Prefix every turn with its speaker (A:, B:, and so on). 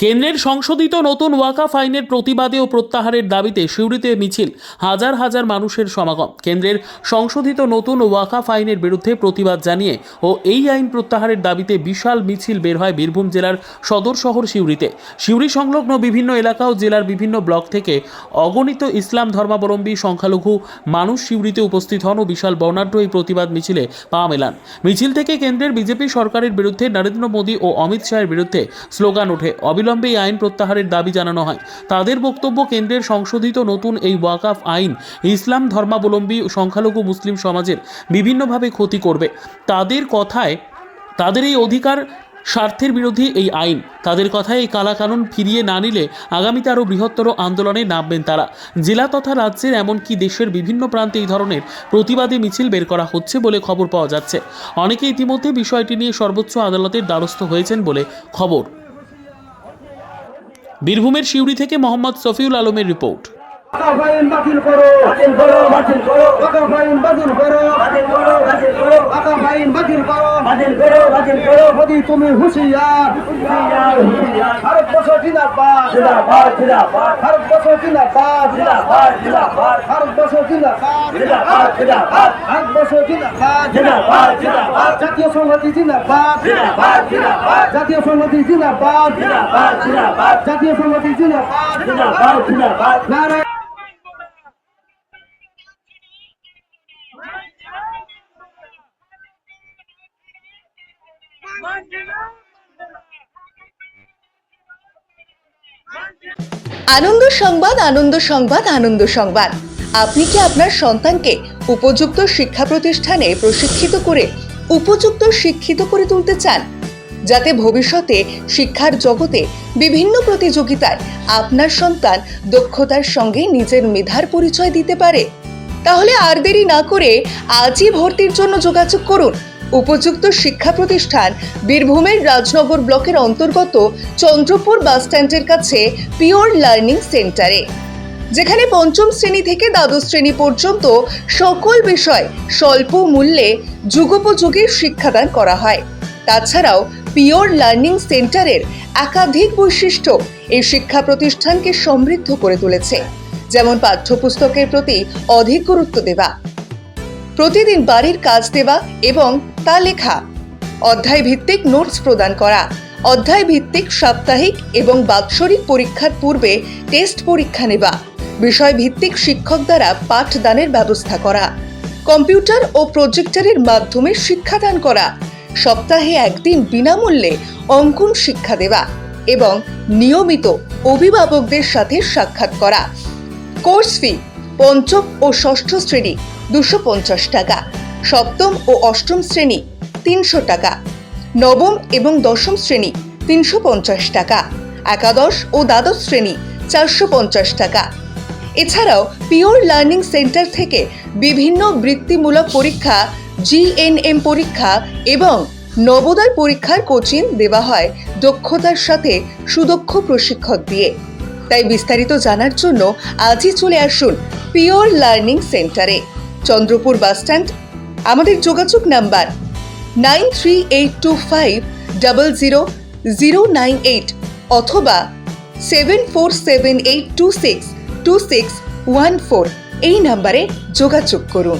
A: কেন্দ্রের সংশোধিত নতুন ওয়াকাফ আইনের প্রতিবাদে ও প্রত্যাহারের দাবিতে সিউড়িতে মিছিল, হাজার হাজার মানুষের সমাগম। কেন্দ্রের সংশোধিত নতুন ওয়াকাফ আইনের বিরুদ্ধে প্রতিবাদ জানিয়ে ও এই আইন প্রত্যাহারের দাবিতে বিশাল মিছিল বের হয় বীরভূম জেলার সদর শহর সিউড়িতে। সিউড়ি সংলগ্ন বিভিন্ন এলাকা ও জেলার বিভিন্ন ব্লক থেকে অগণিত ইসলাম ধর্মাবলম্বী সংখ্যালঘু মানুষ সিউড়িতে উপস্থিত হন ও বিশাল বর্ণাঢ্য এই প্রতিবাদ মিছিলে পা মেলান। মিছিল থেকে কেন্দ্রের বিজেপি সরকারের বিরুদ্ধে নরেন্দ্র মোদী ও অমিত শাহের বিরুদ্ধে স্লোগান ওঠে। অবিলম্বে এই আইন প্রত্যাহারের দাবি জানানো হয়। তাদের বক্তব্য কেন্দ্রের সংশোধিত নতুন এই ওয়াকাফ আইন ইসলাম ধর্মাবলম্বী সংখ্যালঘু মুসলিম সমাজের বিভিন্নভাবে ক্ষতি করবে। তাদের কথায়, তাদের এই অধিকার স্বার্থের বিরোধী এই আইন। তাদের কথায় এই কালাকানুন ফিরিয়ে না নিলে আগামীতে আরও বৃহত্তর আন্দোলনে নামবেন তারা। জেলা তথা রাজ্যের এমনকি দেশের বিভিন্ন প্রান্তে এই ধরনের প্রতিবাদী মিছিল বের করা হচ্ছে বলে খবর পাওয়া যাচ্ছে। অনেকে ইতিমধ্যে বিষয়টি নিয়ে সর্বোচ্চ আদালতের দ্বারস্থ হয়েছেন বলে খবর। বীরভূমের সিউড়ি থেকে মোহাম্মদ সফিউল আলমের রিপোর্ট
B: করো মোদি তুমি হুঁশিয়ার।
C: হুঁশিয়ার।
B: ভারতবর্ষ জিন্দাবাদ।
C: জিন্দাবাদ জিন্দাবাদ।
B: ভারতবর্ষ জিন্দাবাদ।
C: জিন্দাবাদ জিন্দাবাদ।
B: জিন্দাবাদ।
C: জিন্দাবাদ জিন্দাবাদ।
B: ভারতবর্ষ জিন্দাবাদ।
C: জিন্দাবাদ জিন্দাবাদ।
B: জাতীয় সংহতি জিন্দাবাদ।
C: জিন্দাবাদ জিন্দাবাদ।
B: জাতীয় সংহতি জিন্দাবাদ।
C: জিন্দাবাদ জিন্দাবাদ।
B: জাতীয় সংহতি জিন্দাবাদ।
C: জিন্দাবাদ জিন্দাবাদ।
B: নারায়ণ
D: আনন্দ সংবাদ আনন্দ সংবাদ আনন্দ সংবাদ। আপনি কি আপনার সন্তানকে উপযুক্ত শিক্ষা প্রতিষ্ঠানে প্রশিক্ষিত করে, উপযুক্ত শিক্ষিত করে তুলতে চান? যাতে ভবিষ্যতে শিক্ষার জগতে বিভিন্ন প্রতিযোগিতায় আপনার সন্তান দক্ষতার সঙ্গে নিজের মেধার পরিচয় দিতে পারে? তাহলে আর দেরি না করে আজই ভর্তির জন্য যোগাযোগ করুন। উপযুক্ত শিক্ষা প্রতিষ্ঠান বীরভূমের রাজনগর ব্লকের অন্তর্গত চন্দ্রপুর বাসস্ট্যান্ডের কাছে পিওর লার্নিং সেন্টারে, যেখানে পঞ্চম শ্রেণি থেকে দ্বাদশ শ্রেণি পর্যন্ত সকল বিষয় স্বল্প মূল্যে যুগোপযোগী শিক্ষাদান করা হয়। তাছাড়াও পিওর লার্নিং সেন্টারের একাধিক বৈশিষ্ট্য এই শিক্ষা প্রতিষ্ঠানকে সমৃদ্ধ করে তুলেছে, যেমন পাঠ্যপুস্তকের প্রতি অধিক গুরুত্ব দেওয়া, প্রতিদিন বাড়ির কাজ দেওয়া এবং তা লেখা অধ্যায় ভিত্তিক নোটস প্রদান করা। অধ্যায় ভিত্তিক সাপ্তাহিক এবং বাৎসরিক পরীক্ষার পূর্বে টেস্ট পরীক্ষা নেওয়া। বিষয় ভিত্তিক শিক্ষক দ্বারা পাঠদানের ব্যবস্থা করা। কম্পিউটার ও প্রজেক্টরের মাধ্যমে শিক্ষাদান করা। সপ্তাহে একদিন বিনামূল্যে অঙ্কন শিক্ষা দেওয়া এবং নিয়মিত অভিভাবকদের সাথে সাক্ষাৎ করা। কোর্স ফি পঞ্চম ও ষষ্ঠ শ্রেণি দুশো পঞ্চাশ টাকা। সপ্তম ও অষ্টম শ্রেণি তিনশো টাকা, নবম এবং দশম শ্রেণি তিনশো পঞ্চাশ টাকা, একাদশ ও দ্বাদশ শ্রেণি চারশো পঞ্চাশ টাকা। এছাড়াও পিওর লার্নিং সেন্টার থেকে বিভিন্ন বৃত্তিমূলক পরীক্ষা জিএনএম পরীক্ষা এবং নবোদয় পরীক্ষার কোচিং দেওয়া হয় দক্ষতার সাথে সুদক্ষ প্রশিক্ষক দিয়ে। তাই বিস্তারিত জানার জন্য আজই চলে আসুন পিওর লার্নিং সেন্টারে, চন্দ্রপুর বাসস্ট্যান্ড আমাদের যোগাযোগ number nine three eight two five double zero zero nine eight অথবা seven four seven eight two six two six one four এই নাম্বারে যোগাযোগ করুন।